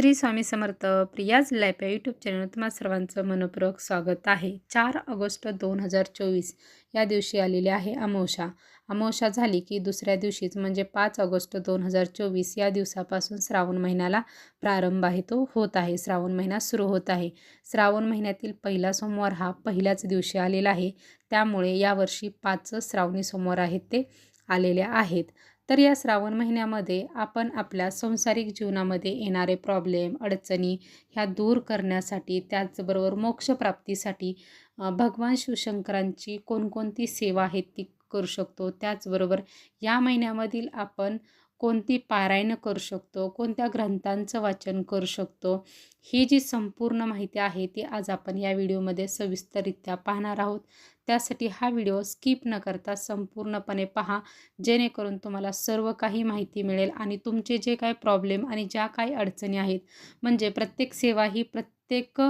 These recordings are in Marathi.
श्री स्वामी समर्थ प्रियाज लॅप या यूट्यूब चॅनल तुम्हाला सर्वांचं मनपूर्वक स्वागत आहे. चार ऑगस्ट दोन हजार चोवीस या दिवशी आलेली आहे अमावशा अमावशा झाली की दुसऱ्या दिवशीच म्हणजे पाच ऑगस्ट दोन हजार चोवीस या दिवसापासून श्रावण महिन्याला प्रारंभ आहे तो होत आहे. श्रावण महिना सुरू होत आहे. श्रावण महिन्यातील पहिला सोमवार हा पहिल्याच दिवशी आलेला आहे. त्यामुळे यावर्षी पाच श्रावणी सोमवार आहेत ते आलेले आहेत. तर या श्रावण महिन्यामध्ये आपण आपल्या संसारिक जीवनामध्ये येणारे प्रॉब्लेम अडचणी ह्या दूर करण्यासाठी त्याचबरोबर मोक्षप्राप्तीसाठी भगवान शिवशंकरांची कोणकोणती सेवा आहे ती करू शकतो? त्याचबरोबर या महिन्यामधील आपण कोणती पारायणं करू शकतो? कोणत्या ग्रंथांचं वाचन करू शकतो? ही जी संपूर्ण माहिती आहे ती आज आपण या व्हिडिओमध्ये सविस्तररित्या पाहणार आहोत. त्यासाठी हा व्हिडिओ स्किप न करता संपूर्णपणे पहा जेणेकरून तुम्हाला सर्व काही माहिती मिळेल आणि तुमचे जे काय प्रॉब्लेम आणि ज्या काही अडचणी आहेत म्हणजे प्रत्येक सेवा ही प्रत्येक प्रत्येक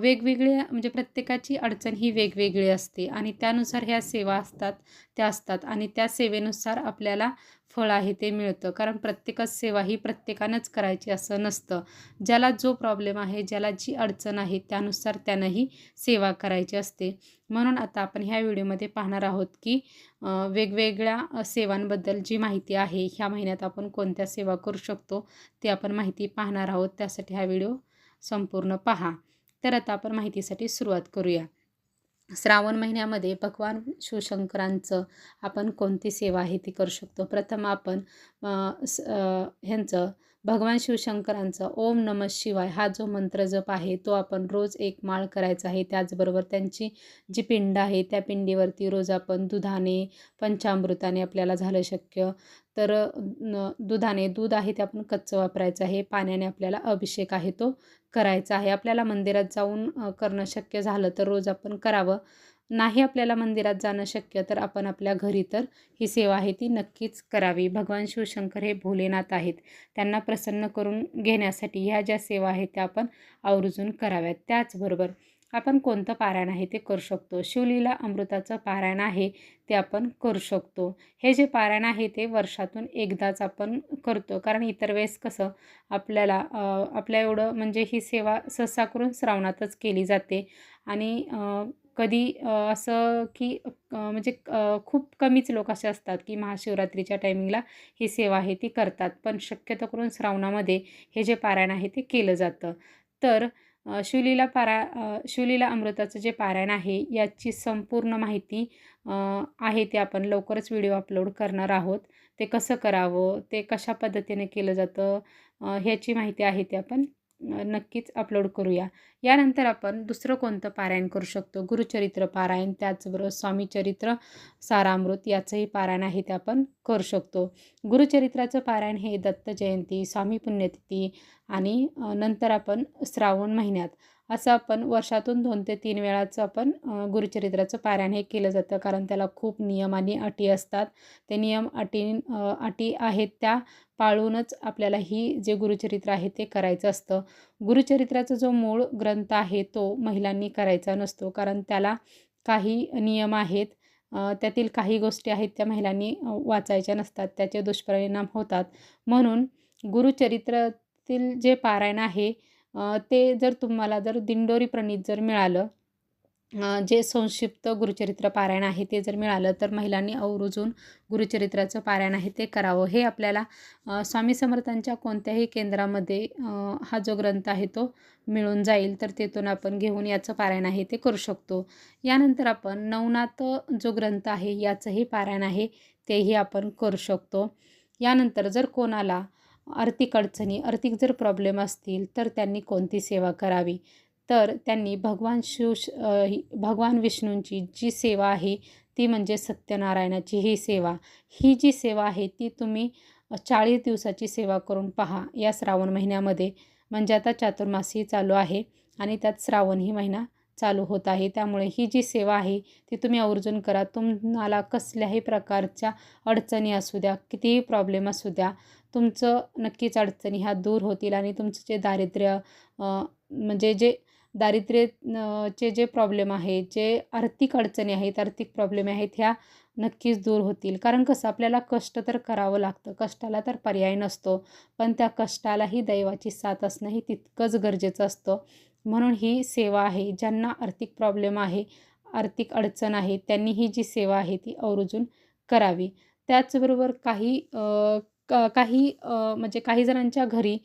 वेगवेगळ्या म्हणजे प्रत्येकाची अडचण ही वेगवेगळी असते आणि त्यानुसार ह्या सेवा असतात त्या असतात आणि त्या सेवेनुसार आपल्याला फळ आहे ते मिळतं. कारण प्रत्येकच सेवा ही प्रत्येकानंच करायची असं नसतं. ज्याला जो प्रॉब्लेम आहे ज्याला जी अडचण आहे त्यानुसार त्यानंही सेवा करायची असते. म्हणून आता आपण ह्या व्हिडिओमध्ये पाहणार आहोत की वेगवेगळ्या सेवांबद्दल जी माहिती आहे ह्या महिन्यात आपण कोणत्या सेवा करू शकतो ते आपण माहिती पाहणार आहोत. त्यासाठी हा व्हिडिओ संपूर्ण पहा. तर आता आपण माहितीसाठी सुरुवात करूया. श्रावण महिन्यामध्ये भगवान शिवशंकरांचं आपण कोणती सेवा आहे ती करू शकतो? प्रथम आपण ह्यांचं भगवान शिवशंकरांचा ओम नम शिवाय हा जो मंत्र जप आहे तो आपण रोज एक माळ करायचा आहे. त्याचबरोबर त्यांची जी पिंड आहे त्या पिंडीवरती रोज आपण दुधाने पंचामृताने आपल्याला झालं शक्य. तर दुधाने दूध आहे ते आपण कच्चं वापरायचं आहे. पाण्याने आपल्याला अभिषेक आहे तो करायचा आहे. आपल्याला मंदिरात जाऊन करणं शक्य झालं तर रोज आपण करावं. नाही आपल्याला मंदिरात जाणं शक्य तर आपण आपल्या घरी तर ही सेवा आहे ती नक्कीच करावी. भगवान शिवशंकर हे भोलेनाथ आहेत. त्यांना प्रसन्न करून घेण्यासाठी ह्या ज्या सेवा आहेत त्या आपण आवर्जून कराव्यात. त्याचबरोबर आपण कोणतं पारायण आहे ते करू शकतो. शिवलीला अमृताचं पारायण आहे ते आपण करू शकतो. हे जे पारायण आहे ते वर्षातून एकदाच आपण करतो. कारण इतर वेळेस कसं आपल्याला आपल्या एवढं म्हणजे ही सेवा सहसा करून श्रावणातच केली जाते. आणि कधी असं की म्हणजे खूप कमीच लोक असे असतात की महाशिवरात्रीच्या टायमिंगला ही सेवा आहे ती करतात. पण शक्यतो करून श्रावणामध्ये हे जे पारायण आहे ते केलं जातं. तर शिवलीला पारा शिवलीला अमृताचं जे पारायण आहे याची संपूर्ण माहिती आहे ते आपण लवकरच व्हिडिओ अपलोड करणार आहोत. ते कसं करावं ते कशा पद्धतीने केलं जातं ह्याची माहिती आहे ते आपण नक्कीच अपलोड करूया. यानंतर आपण दुसरं कोणतं पारायण करू शकतो? गुरुचरित्र पारायण त्याचबरोबर स्वामीचरित्र सारामृत याचंही पारायण आहे ते आपण करू शकतो. गुरुचरित्राचं पारायण हे दत्त जयंती स्वामी पुण्यतिथी आणि नंतर आपण श्रावण महिन्यात. असं आपण वर्षातून दोन ते तीन वेळाचं आपण गुरुचरित्राचं पारायण हे केलं जातं. कारण त्याला खूप नियम आणि अटी असतात. ते नियम अटी अटी आहेत त्या पाळूनच आपल्याला ही जे गुरुचरित्र आहे ते करायचं असतं. गुरुचरित्राचा जो मूळ ग्रंथ आहे तो महिलांनी करायचा नसतो. कारण त्याला काही नियम आहेत. त्यातील काही गोष्टी आहेत त्या महिलांनी वाचायच्या नसतात. त्याचे दुष्परिणाम होतात. म्हणून गुरुचरित्रातील जे पारायण आहे ते जर तुम्हाला जर दिंडोरी प्रणित जर मिळालं जे संक्षिप्त गुरुचरित्र पारायण आहे ते जर मिळालं तर महिलांनी अवरुजून गुरुचरित्राचं पारायण आहे ते करावं. हे आपल्याला स्वामी समर्थांच्या कोणत्याही केंद्रामध्ये हा जो ग्रंथ आहे तो मिळून जाईल तर तेथून आपण घेऊन याचं पारायण आहे ते करू शकतो. यानंतर आपण नवनाथ जो ग्रंथ आहे याचंही पारायण आहे तेही आपण करू शकतो. यानंतर जर कोणाला आर्थिक अडचणी आर्थिक जर प्रॉब्लेम असतील तर त्यांनी कोणती सेवा करावी? तर त्यांनी भगवान शिव भगवान विष्णूंची जी सेवा आहे ती म्हणजे सत्यनारायणाची ही सेवा. ही जी सेवा आहे ती तुम्ही चाळीस दिवसाची सेवा करून पहा या श्रावण महिन्यामध्ये. म्हणजे आता चातुर्मासी चालू आहे आणि त्यात श्रावण ही महिना चालू होत आहे. त्यामुळे ही जी सेवा आहे ती तुम्ही आवर्जून करा. तुम्हाला कसल्याही प्रकारच्या अडचणी असू द्या कितीही प्रॉब्लेम असू द्या तुमचं नक्कीच अडचणी ह्या दूर होतील आणि तुमचं जे दारिद्र्य म्हणजे जे दारिद्र्य चे जे प्रॉब्लेम आहेत जे आर्थिक अडचणी आहेत आर्थिक प्रॉब्लेम आहेत ह्या नक्कीच दूर होतील. कारण कसं आपल्याला कष्ट तर करावं लागतं. कष्टाला तर पर्याय नसतो. पण त्या कष्टालाही दैवाची साथ असणं हे तितकंच गरजेचं असतं. म्हणून ही सेवा आहे. ज्यांना आर्थिक प्रॉब्लेम आहे आर्थिक अडचण आहे त्यांनी ही जी सेवा आहे ती आवर्जून करावी. त्याचबरोबर काही क काही म्हणजे काही जणांच्या घरी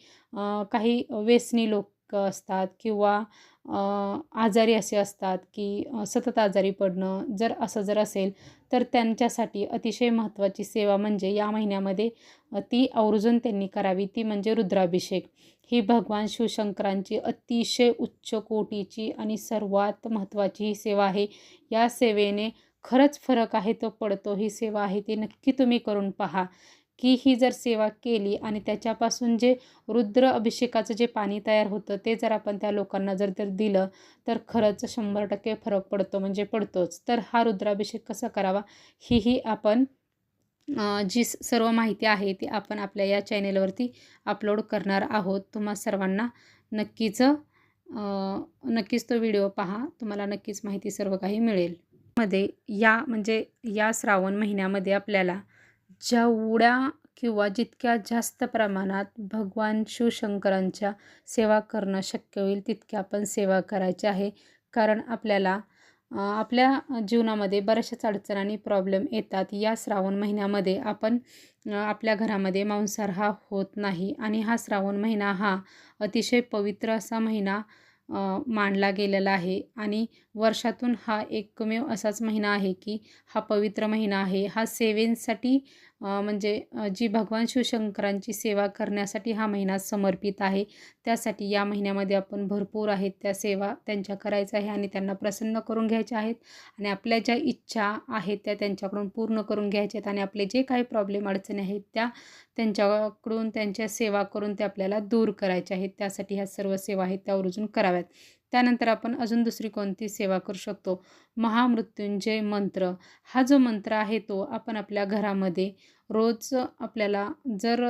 काही व्यसनी लोक असतात किंवा आजारी असे असतात की सतत आजारी पडणं जर असं जर असेल तर त्यांच्यासाठी अतिशय महत्त्वाची सेवा म्हणजे या महिन्यामध्ये ती आवर्जून त्यांनी करावी ती म्हणजे रुद्राभिषेक. ही भगवान शिवशंकरांची अतिशय उच्च कोटीची आणि सर्वात महत्त्वाची ही सेवा आहे. या सेवेने खरंच फरक आहे तो पडतो ही सेवा आहे ती नक्की तुम्ही करून पहा. की ही जर सेवा केली आणि त्याच्यापासून जे रुद्र अभिषेकाचं जे पाणी तयार होतं ते जर आपण त्या लोकांना जर तर दिलं तर खरंच शंभर टक्के फरक पडतो म्हणजे पडतोच. तर हा रुद्राभिषेक कसा करावा हीही आपण जी सर्व माहिती आहे ती आपण आपल्या या चॅनेलवरती अपलोड करणार आहोत. तुम्हा सर्वांना नक्कीच नक्कीच तो व्हिडिओ पहा. तुम्हाला नक्कीच माहिती सर्व काही मिळेल. मध्ये या म्हणजे या श्रावण महिन्यामध्ये आपल्याला जेवढ्या किंवा जितक्या जास्त प्रमाणात भगवान शिवशंकरांच्या सेवा करणं शक्य होईल तितक्या आपण सेवा करायची आहे. कारण आपल्याला आपल्या जीवनामध्ये बऱ्याचशाच अडचण आणि प्रॉब्लेम येतात. या श्रावण महिन्यामध्ये आपण आपल्या घरामध्ये मांसाहार हा होत नाही. आणि हा श्रावण महिना हा अतिशय पवित्र असा महिना मानला गेलेला आहे. आणि वर्षातून हा एकमेव असाच महिना आहे की हा पवित्र महिना आहे. हा सेवेंसाठी म्हणजे जी भगवान शिवशंकरांची सेवा करण्यासाठी हा महिना समर्पित आहे त्यासाठी या महिन्यामध्ये आपण भरपूर आहेत त्या सेवा त्यांच्या करायच्या आहे आणि त्यांना प्रसन्न करून घ्यायच्या आहेत आणि आपल्या ज्या इच्छा आहेत त्या त्यांच्याकडून पूर्ण करून घ्यायच्या आहेत आणि आपले जे काही प्रॉब्लेम अडचणी आहेत त्या त्यांच्याकडून त्यांच्या सेवा करून ते आपल्याला दूर करायच्या आहेत. त्यासाठी ह्या सर्व सेवा आहेत त्या आवर्जून कराव्यात. त्यानंतर आपण अजून दुसरी कोणती सेवा करू शकतो? महामृत्युंजय मंत्र. हा जो मंत्र आहे तो आपण आपल्या घरामध्ये रोज आपल्याला जर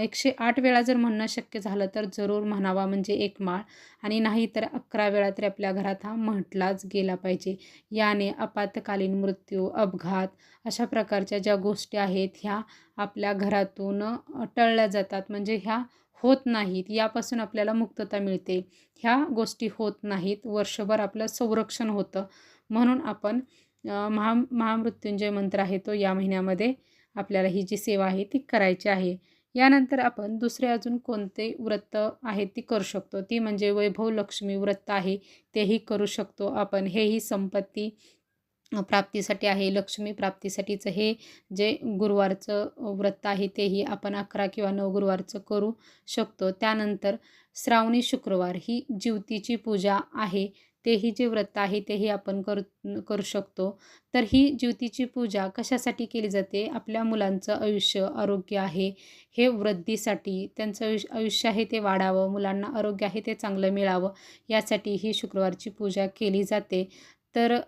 एकशे आठ वेळा जर म्हणणं शक्य झालं तर जरूर म्हणावा म्हणजे एक माळ. आणि नाही तर अकरा वेळा तरी आपल्या घरात हा म्हटलाच गेला पाहिजे. याने आपातकालीन मृत्यू अपघात अशा प्रकारच्या ज्या गोष्टी आहेत ह्या आपल्या घरातून टळल्या जातात. म्हणजे ह्या होत नाहीत यापासून आपल्याला मुक्तता मिळते. ह्या गोष्टी होत नाहीत वर्षभर आपलं संरक्षण होतं. म्हणून आपण महा महामृत्युंजय मंत्र आहे तो या महिन्यामध्ये आपल्याला ही जी सेवा आहे ती करायची आहे. यानंतर आपण दुसरे अजून कोणते व्रत आहेत ती करू शकतो? ती म्हणजे वैभव लक्ष्मी व्रत आहे तेही करू शकतो आपण. हेही संपत्ती प्राप्तीसाठी आहे लक्ष्मी प्राप्तीसाठीचं हे जे गुरुवारचं व्रत आहे तेही आपण अकरा किंवा नऊ गुरुवारचं करू शकतो. त्यानंतर श्रावणी शुक्रवार ही ज्योतीची पूजा आहे तेही जे व्रत आहे तेही आपण करू करू शकतो. तर ही ज्योतीची पूजा कशासाठी केली जाते? आपल्या मुलांचं आयुष्य आरोग्य आहे हे वृद्धीसाठी त्यांचं आयुष्य आयुष्य आहे ते वाढावं मुलांना आरोग्य आहे ते चांगलं मिळावं यासाठी ही शुक्रवारची पूजा केली जाते. तर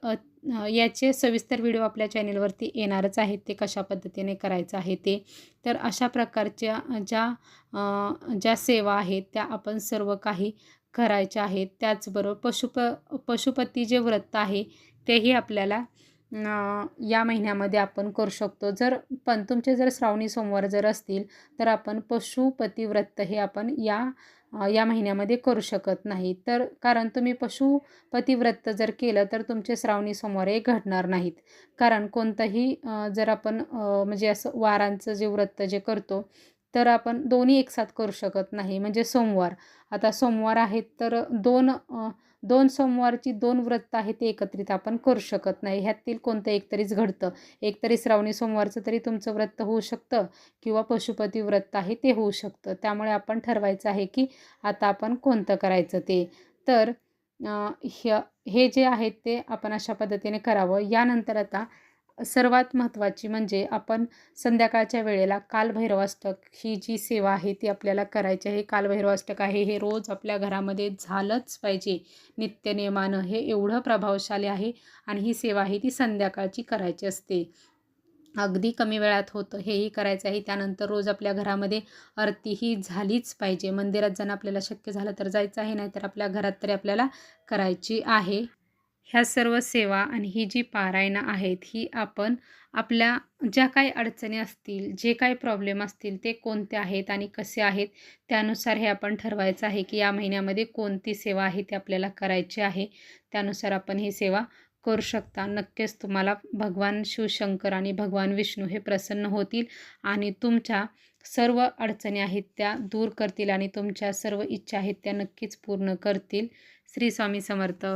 याचे सविस्तर व्हिडिओ आपल्या चॅनेलवरती येणारच आहेत. ते कशा पद्धतीने करायचं आहे ते. तर अशा प्रकारच्या ज्या ज्या सेवा आहेत त्या आपण सर्व काही करायच्या आहेत. त्याचबरोबर पशुप पशुपती जे व्रत आहे तेही आपल्याला या महिन्यामध्ये आपण करू शकतो. जर पण तुमचे जर श्रावणी सोमवार जर असतील तर आपण पशुपतिव्रत हे आपण या या महिन्यामध्ये करू शकत नाही. तर कारण तुम्ही पशुपतिव्रत जर केलं तर तुमचे श्रावणी सोमवार हे घडणार नाहीत. कारण कोणतंही जर आपण म्हणजे असं वारांचं जे व्रत जे करतो तर आपण दोन्ही एकसाथ करू शकत नाही. म्हणजे सोमवार. आता सोमवार आहेत तर दोन दोन सोमवारची दोन व्रत आहे ते एकत्रित आपण करू शकत नाही. ह्यातील कोणतं एकतरीच घडतं? एकतरी श्रावणी सोमवारचं तरी तुमचं व्रत होऊ शकतं किंवा पशुपती व्रत आहे ते होऊ शकतं. त्यामुळे आपण ठरवायचं आहे की आता आपण कोणतं करायचं ते. तर हे जे आहेत ते आपण अशा पद्धतीने करावं. यानंतर आता सर्वात महत्त्वाची म्हणजे आपण संध्याकाळच्या वेळेला कालभैरवाष्टक ही जी सेवा आहे ती आपल्याला करायची आहे. कालभैरवाष्टक आहे हे रोज आपल्या घरामध्ये झालंच पाहिजे. नित्यनियमानं हे एवढं प्रभावशाली आहे आणि ही सेवा आहे ती संध्याकाळची करायची असते. अगदी कमी वेळात होतं हेही करायचं आहे. त्यानंतर रोज आपल्या घरामध्ये आरती ही झालीच पाहिजे. मंदिरात जाणं आपल्याला शक्य झालं तर जायचं आहे नाहीतर आपल्या घरात तरी आपल्याला करायची आहे. ह्या सर्व सेवा आणि ही जी पारायणं आहेत ही आपण आपल्या ज्या काही अडचणी असतील जे काही प्रॉब्लेम असतील ते कोणते आहेत आणि कसे आहेत त्यानुसार हे आपण ठरवायचं आहे की या महिन्यामध्ये कोणती सेवा आहे ती आपल्याला करायची आहे. त्यानुसार आपण ही सेवा करू शकता. नक्कीच तुम्हाला भगवान शिवशंकर आणि भगवान विष्णू हे प्रसन्न होतील आणि तुमच्या सर्व अडचणी आहेत त्या दूर करतील आणि तुमच्या सर्व इच्छा आहेत त्या नक्कीच पूर्ण करतील. श्री स्वामी समर्थ.